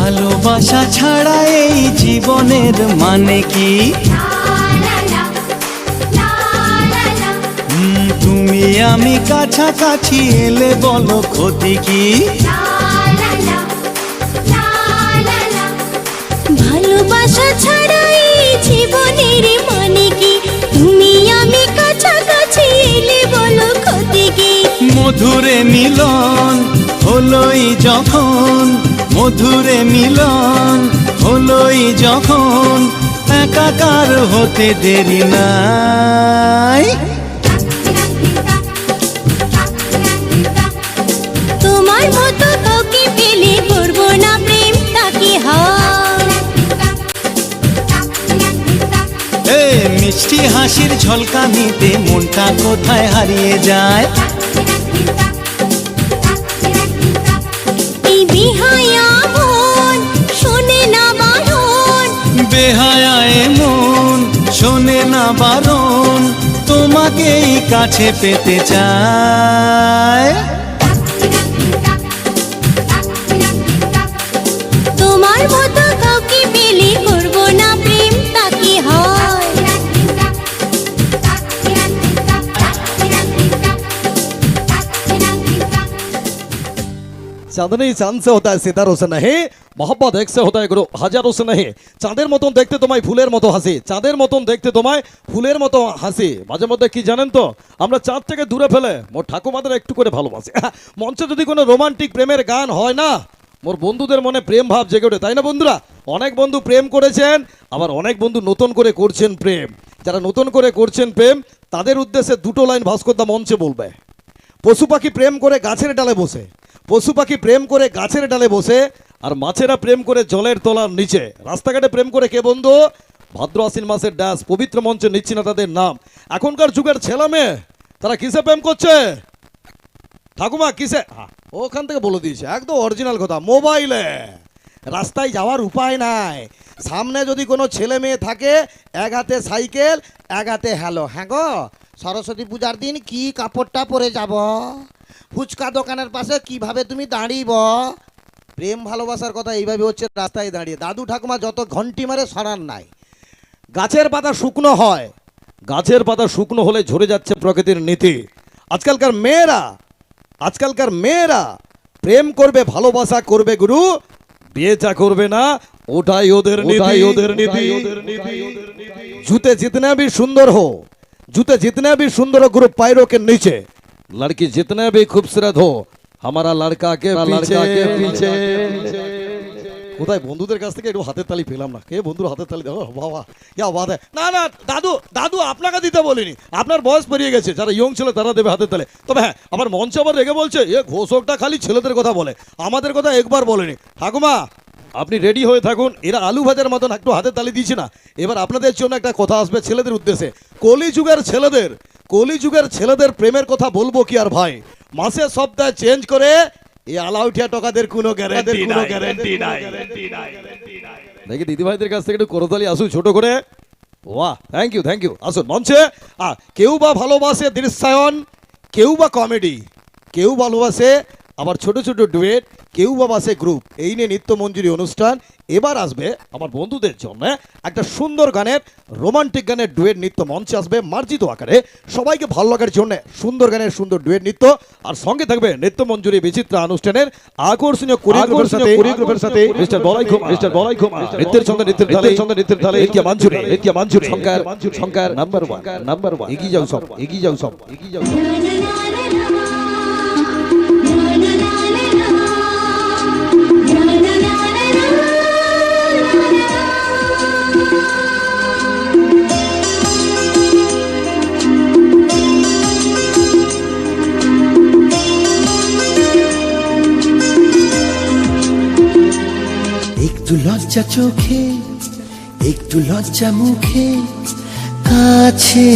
ভালোবাসা ছাড়া এই জীবনের মানে কি? তুমি আমি কাছাকাছি এলে বলো ক্ষতি কি? ভালোবাসা ছাড়া এই জীবনের মানে কি? তুমি আমি কাছাকাছি এলে বলো ক্ষতি কি? মধুরে মিলন হলোই যখন মধুরে মিলন হলোই যখন একাকার হতে দেরি নাই। তোমার মতো কাউকে পেলে করব না প্রেম তাকে মিষ্টি হাসির ঝলকানিতে মনটা কোথায় হারিয়ে যায়? বেহায়ায় মন শোনে না বারণ তোমাকেই কাছে পেতে চায় চাঁদ সে হতা সিতারো সে নাহি মোহাম্মদ এক সে হতা গুরু হাজারো সে নাহি। চাঁদের মতন দেখতে তোমায় ফুলের মতো হাসি, চাঁদের মতন দেখতে তোমায় ফুলের মতো হাসি। মাঝে মধ্যে কি জানেন তো, আমরা চাঁদ থেকে দূরে ফেলে মোর ঠাকুমাদের একটু করে ভালোবাসি। মঞ্চে যদি কোনো রোমান্টিক প্রেমের গান হয় না, মোর বন্ধুদের মনে প্রেম ভাব জেগে ওঠে, তাই না বন্ধুরা? অনেক বন্ধু প্রেম করেছেন, আবার অনেক বন্ধু নতুন করে করছেন প্রেম। যারা নতুন করে করছেন প্রেম, তাদের উদ্দেশ্যে দুটো লাইন ভাস্করদা মঞ্চে বলবে। পশু পাখি প্রেম করে গাছের ডালে বসে। পশু পাখি প্রেম করে গাছের ডালে বসে, আর মাছেরা প্রেম করে জলের তলার নিচে। রাস্তাঘাটে প্রেম করে কে বন্ধু? ভাদ্র আশ্বিন মাসের ড্যাস পবিত্র মঞ্চে নিচ্ছি না তাদের নাম। এখনকার যুগের ছেলে মেয়ে, তারা কিসে প্রেম করছে? ঠাকুমা, কিসে? ওখান থেকে বলে দিয়েছে, একদম অরিজিনাল কথা মোবাইলে রাস্তায় যাওয়ার উপায় নাই। সামনে যদি কোনো ছেলে মেয়ে থাকে, এক হাতে সাইকেল, এক হাতে হ্যালো হ্যাঁ গো, সরস্বতী পূজার দিন কি কাপড়টা পরে যাব? ফুচকা দোকানের পাশে কীভাবে তুমি দাঁড়িব? প্রেম ভালোবাসার কথা এইভাবে হচ্ছে রাস্তায় দাঁড়িয়ে। দাদু ঠাকুমা যত ঘন্টি মারে সরার নাই। গাছের পাতা শুকনো হয়। গাছের পাতা শুকনো হলে ঝরে যাচ্ছে প্রকৃতির নীতি। আজকালকার মেয়েরা আজকালকার মেয়েরা প্রেম করবে ভালোবাসা করবে গুরু বেচা করবে না ওটাই ওদের ওদের নীতি। জুতে জিতনা বি সুন্দর হো। জুতে জিতনা বি সুন্দর গুরু পায়রো নিচে। लड़की जितने भी खूबसूरत हो हमारा लड़का के लड़का के पीछे কোথায় বন্ধুদের কাছ থেকে একটু হাতের তালি পেলাম না কে বন্ধুর হাতের তালি দেখো বাবা ইয়া বাদে না না দাদু দাদু আপনাকে দিতে বলিনি আপনার বয়স পেরিয়ে গেছে যারা ইয়ং ছিল তারা দেবে হাতের তালে তবে হ্যাঁ আবার মঞ্চে আবার রেগে বলছে এ ঘোষকটা খালি ছেলেদের কথা বলে আমাদের কথা একবার বলেনি ঠাকুমা আপনি রেডি হয়ে থাকুন এরা আলু ভাজার মতন একটু হাতে তালি দিচ্ছে না এবার আপনাদের জন্য একটা কথা আসবে ছেলেদের উদ্দেশ্যে কলি যুগের ছেলেদের কলি যুগের ছেলেদের প্রেমের কথা বলব কি আর ভাই? মাসে সপ্তাহে চেঞ্জ করে এই আলাউঠিয়া টকাদের কোনো গ্যারান্টি কোনো গ্যারান্টি নাই দেখি দিদিভাইদের কাছ থেকে একটু করতালি আসুন ছোট করে। বাহ থ্যাংক ইউ থ্যাংক ইউ আসুন মঞ্চে। আ, কেউ বা ভালোবাসে দৃশ্যায়ন কেউ বা কমেডি কেউ ভালোবাসে আবার ছোট ছোট ডুয়েট কেউ বা বাসে গ্রুপ এই নিয়ে নিত্য মঞ্জুরি অনুষ্ঠান এবার আসবে আমার বন্ধুদের জন্য একটা সুন্দর গানের রোমান্টিক গানের ডুয়েট নৃত্য মঞ্চে আসবে মার্জিত আকারে। সবাইকে ভালো লাগার জন্য সুন্দর গানের সুন্দর ডুয়েট নৃত্য। আর সঙ্গে থাকবে নৃত্য মঞ্জুরি বিচিত্র অনুষ্ঠানের আকর্ষণীয় কোরিওগ্রাফের সাথে মিস্টার বলাই খুমা মিস্টার বলাই খুমা নৃত্যের সঙ্গে নৃত্যের তালে সঙ্গে নৃত্যের তালে নৃত্য মঞ্জুরি নৃত্য মঞ্জুরি। সংকার সংকার নাম্বার ওয়ান নাম্বার ওয়ান এগিয়ে যাও সব এগিয়ে যাও সব। এগিয়ে যাও একটু লজ্জা চোখে একটু লজ্জা মুখে কাছে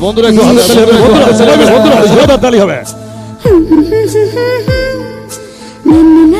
বন্ধুরা একটু বন্ধুরা বন্ধুরা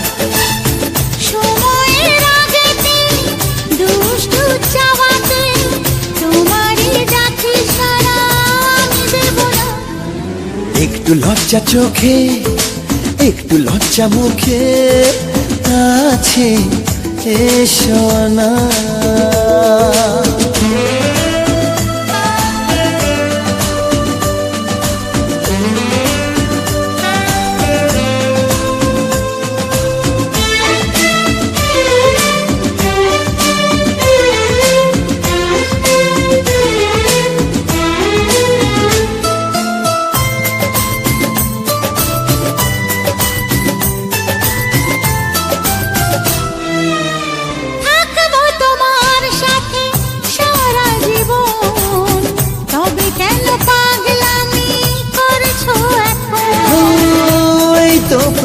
একটু লজ্জা চোখে একটু লজ্জা মুখে আছে এসো না।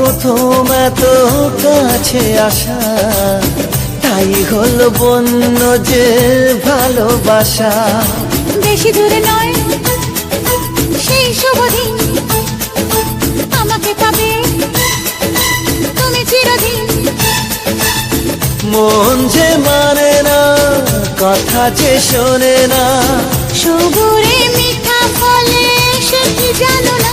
প্রথম এত কাছে আসা তাই হল বন্য যে ভালোবাসা। বেশি দূরে নয় সেই শুভ দিন আমাকে পাবে। তুমি চিরদিন মন যে মানে না কথা যে শোনে না। সবুরে মিঠা ফলে সে কি জানো না?